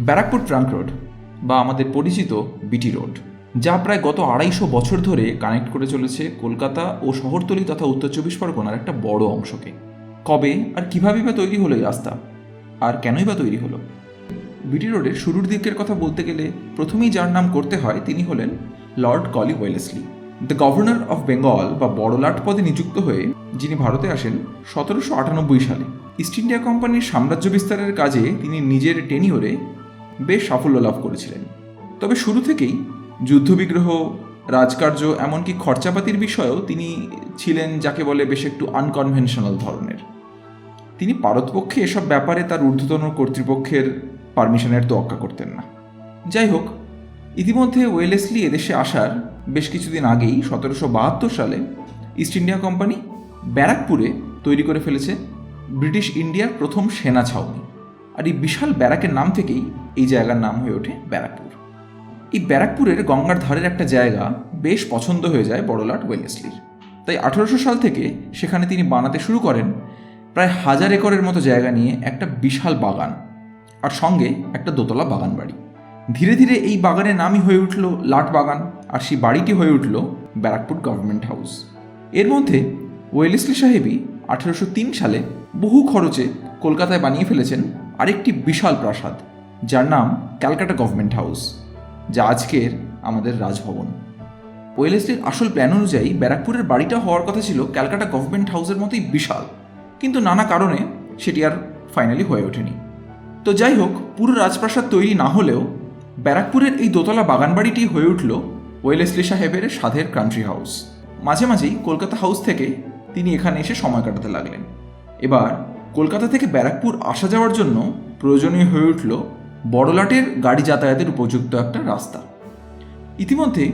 Barrackpore trunk road বা আমাদের পরিচিত বিটি রোড, যা প্রায় গত আড়াইশো বছর ধরে কানেক্ট করে চলেছে কলকাতা ও শহরতলি তথা উত্তর চব্বিশ পরগনার একটা বড় অংশকে। কবে আর কীভাবে বা তৈরি হলো এই রাস্তা? আর কেনই বা তৈরি হলো? বিটি রোডের শুরুর দিকের কথা বলতে গেলে প্রথমেই যার নাম করতে হয় তিনি হলেন lord Colley Wellesley. The governor of Bengal বা বড়লাট পদে নিযুক্ত হয়ে যিনি ভারতে আসেন সতেরোশো আটানব্বই সালে। ইস্ট ইন্ডিয়া কোম্পানির সাম্রাজ্য বিস্তারের কাজে তিনি নিজের টেনিওরে বেশ সাফল্য লাভ করেছিলেন। তবে শুরু থেকেই যুদ্ধবিগ্রহ, রাজকার্য, এমনকি খরচাপাতির বিষয়েও তিনি ছিলেন যাকে বলে বেশ একটু আনকনভেনশনাল ধরনের। তিনি পারতপক্ষে এসব ব্যাপারে তার ঊর্ধ্বতন কর্তৃপক্ষের পারমিশনের তোয়াক্কা করতেন না। যাই হোক ইতিমধ্যে ওয়েলেসলি এদেশে আসার বেশ কিছুদিন আগেই সতেরোশো বাহাত্তর সালে ইস্ট ইন্ডিয়া কোম্পানি ব্যারাকপুরে তৈরি করে ফেলেছে ব্রিটিশ ইন্ডিয়ার প্রথম সেনা ছাউনি। আর এই বিশাল ব্যারাকের নাম থেকেই এই জায়গার নাম হয়ে ওঠে ব্যারাকপুর। এই ব্যারাকপুরের গঙ্গার ধারের একটা জায়গা বেশ পছন্দ হয়ে যায় বড়লাট ওয়েলেসলির। তাই আঠারোশো সাল থেকে সেখানে তিনি বানাতে শুরু করেন প্রায় হাজার একরের মতো জায়গা নিয়ে একটা বিশাল বাগান, আর সঙ্গে একটা দোতলা বাগান বাড়ি ধীরে ধীরে এই বাগানের নামই হয়ে উঠল লাট বাগান আর সেই বাড়িটি হয়ে উঠল ব্যারাকপুর গভর্নমেন্ট হাউস এর মধ্যে ওয়েলেসলি সাহেবই আঠেরোশো তিন সালে বহু খরচে কলকাতায় বানিয়ে ফেলেছেন আরেকটি বিশাল প্রাসাদ, যার নাম ক্যালকাটা গভর্নমেন্ট হাউস যা আজকের আমাদের রাজভবন। ওয়েলেসলির আসল প্ল্যান অনুযায়ী ব্যারাকপুরের বাড়িটা হওয়ার কথা ছিল ক্যালকাটা গভর্নমেন্ট হাউসের মতোই বিশাল, কিন্তু নানা কারণে সেটি আর ফাইনালি হয়ে ওঠেনি। তো যাই হোক, পুরো রাজপ্রাসাদ তৈরি না হলেও ব্যারাকপুরের এই দোতলা বাগানবাড়িটি হয়ে উঠল ওয়েলেসলি সাহেবের সাধের কান্ট্রি হাউস মাঝে মাঝেই কলকাতা হাউস থেকে তিনি এখানে এসে সময় কাটাতে লাগলেন। এবার কলকাতা থেকে ব্যারাকপুর আসা যাওয়ার জন্য প্রয়োজনীয় হয়ে উঠল বড়লাটের গাড়ি যাতায়াতের উপযুক্ত একটা রাস্তা। ইতিমধ্যে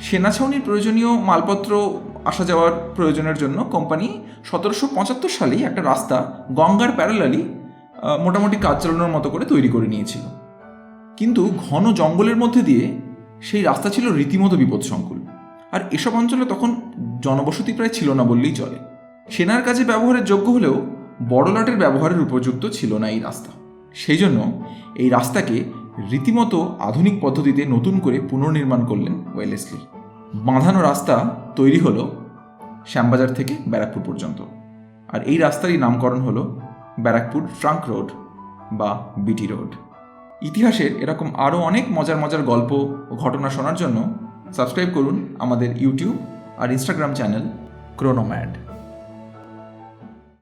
সেনা ছাউনির প্রয়োজনীয় মালপত্র আসা যাওয়ার প্রয়োজনের জন্য কোম্পানি সতেরোশো পঁচাত্তর সালেই একটা রাস্তা গঙ্গার প্যারালালি মোটামুটি কাজ চালানোর মতো করে তৈরি করে নিয়েছিল। কিন্তু ঘন জঙ্গলের মধ্যে দিয়ে সেই রাস্তা ছিল রীতিমতো বিপদসংকুল। আর এসব অঞ্চলে তখন জনবসতি প্রায় ছিল না বললেই চলে। সেনার কাজে ব্যবহারের যোগ্য হলেও বড়লাটের ব্যবহারের উপযুক্ত ছিল না এই রাস্তা। সেই জন্য এই রাস্তাকে রীতিমতো আধুনিক পদ্ধতিতে নতুন করে পুনর্নির্মাণ করলেন ওয়েলেসলি। বাঁধানো রাস্তা তৈরি হলো শ্যামবাজার থেকে ব্যারাকপুর পর্যন্ত। আর এই রাস্তারই নামকরণ হলো ব্যারাকপুর ট্রাঙ্ক রোড বা বিটি রোড। ইতিহাসের এরকম আরও অনেক মজার মজার গল্প ও ঘটনা শোনার জন্য সাবস্ক্রাইব করুন আমাদের ইউটিউব আর ইনস্টাগ্রাম চ্যানেল ক্রোনোম্যাড।